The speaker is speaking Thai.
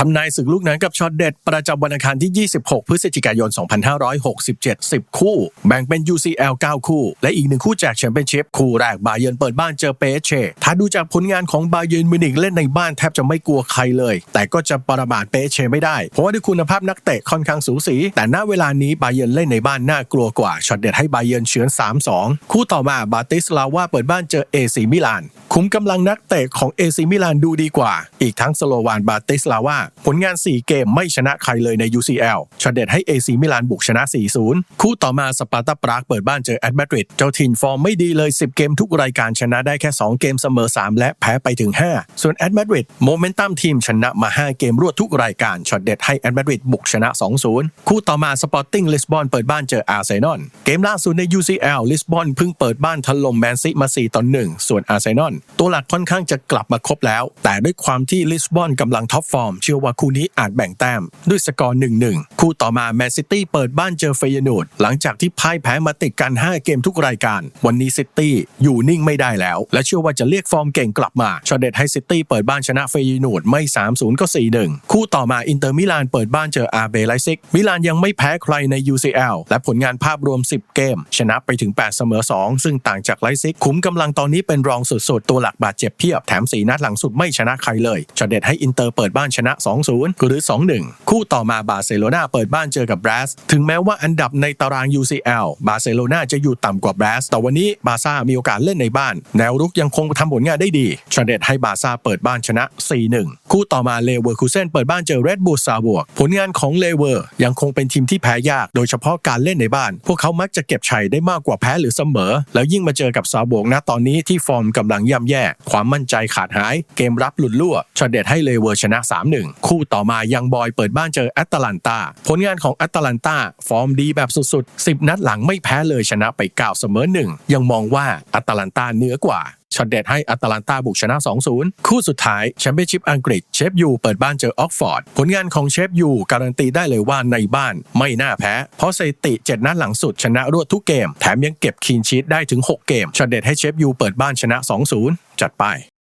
ทำนายศึกลูกหนั้นกับช็อตเด็ด ประจำวันอังคารที่ 26 พฤศจิกายน 2567 10 คู่ แบ่งเป็น UCL 9 คู่ และอีกหนึ่งคู่แจกแชมเปี้ยนชิพคู่แรกบาเยิร์นเปิดบ้านเจอเปเช่ ถ้าดูจากผลงานของบาเยิร์นมิวนิกเล่นในบ้านแทบจะไม่กลัวใครเลย แต่ก็จะประมาทเปเช่ไม่ได้ เพราะว่าด้วยคุณภาพนักเตะค่อนข้างสูสี แต่ณเวลานี้บาเยิร์นเล่นในบ้านน่ากลัวกว่าช็อตเด็ดให้บาเยิร์นเฉือน 3-2 คู่ต่อมาบาติสลาว่าเปิดบ้านเจอเอซีมิลาน คุ้มกำลังนักเตะของเอซีมิลานดูดีกว่า อีกทั้งสโลวานบาติสลาว่าผลงาน 4 เกมไม่ชนะใครเลยใน UCL ชดเด็ดให้เอซีมิลานบุกชนะ 4-0 คู่ต่อมาสปาร์ตาปรากเปิดบ้านเจอแอตมาดริดเจ้าถิ่นฟอร์มไม่ดีเลย 10 เกมทุกรายการชนะได้แค่ 2 เกมเสมอ 3 และแพ้ไปถึง 5 ส่วนแอตมาดริดโมเมนตัมทีมชนะมา 5 เกมรวดทุกรายการช็อตเด็ดให้แอตมาดริดบุกชนะ 2-0 คู่ต่อมาสปอร์ติ้งลิสบอนเปิดบ้านเจออาร์เซนอลเกมล่าสุดใน UCL ลิสบอนเพิ่งเปิดบ้านถล่มแมนซีมา4ต่อ1ส่วนอาร์เซนอลตัวหลักค่อนข้างจะกลับมาครบแล้ว แต่ด้วยความที่ลิสบอนกำลังท็อปฟอร์มเชื่อว่าคู่นี้อาจแบ่งแต้ม ด้วยสกอร์ 1-1 คู่ต่อมาแมนซิตี้เปิดบ้านเจอเฟยนูดหลังจากที่พ่ายแพ้มาติดกัน 5 เกมทุกรายการ วันนี้ซิตี้อยู่นิ่งไม่ได้แล้ว และเชื่อว่าจะเรียกฟอร์มเก่งกลับมาชอเด็ดให้ซิตี้เปิดบ้านชนะเฟยนูดไม่ 3-0 ก็ 4-1 คู่ต่อมาอินเตอร์มิลานเปิดบ้านเจออาร์เบไลซิกมิลานยังไม่แพ้ใครใน UCL และผลงานภาพรวม 10 เกม ชนะไปถึง 8 เสมอ 2 ซึ่งต่างจากไลซิกคุ้มกำลังตอนนี้เป็นรองสุดๆตัวหลักบาดเจ็บเพียบแถม4นัดหลังสุดไม่ชนะใครเลยชอเด็ดให้อินเตอร์เปิดบ้านชนะ2-0 หรือ 2-1 คู่ต่อมาบาร์เซโลนาเปิดบ้านเจอกับบรัสถึงแม้ว่าอันดับในตาราง UCL บาร์เซโลนาจะอยู่ต่ำกว่าบรัสแต่วันนี้บาซ่ามีโอกาสเล่นในบ้าน แนวรุกยังคงทำผลงานได้ดีชอเด็ดให้บาซ่าเปิดบ้านชนะ 4-1 คู่ต่อมาเลเวอร์คูเซนเปิดบ้านเจอเรดบูลซาบวก ผลงานของเลเวอร์ยังคงเป็นทีมที่แพ้ยาก โดยเฉพาะการเล่นในบ้าน พวกเขามักจะเก็บชัยได้มากกว่าแพ้หรือเสมอ แล้วยิ่งมาเจอกับซาบวกนะตอนนี้ที่ฟอร์มกำลังย่ำแย่ ความมั่นใจขาดหาย เกมรับหลุดลั่วชอเด็ดให้เลเวอร์ชนะ 3-1คู่ต่อมายังบอยเปิดบ้านเจอแอตแลนตาผลงานของแอตแลนตาฟอร์มดีแบบสุดๆ 10 นัดหลังไม่แพ้เลยชนะไป9เสมอ1ยังมองว่าแอตแลนตาเหนือกว่าช็อตเด็ดให้อัตแลนตาบุกชนะ 2-0 คู่สุดท้ายแชมเปี้ยนชิพอังกฤษเชฟยูเปิดบ้านเจอออกฟอร์ด ผลงานของเชฟยูการันตีได้เลยว่าในบ้านไม่น่าแพ้ เพราะสถิติ7นัดหลังสุดชนะรวดทุกเกม แถมยังเก็บคีนชีตได้ถึง 6 เกมช็อตเด็ดให้เชฟยูเปิดบ้านชนะ 2-0 จัดไป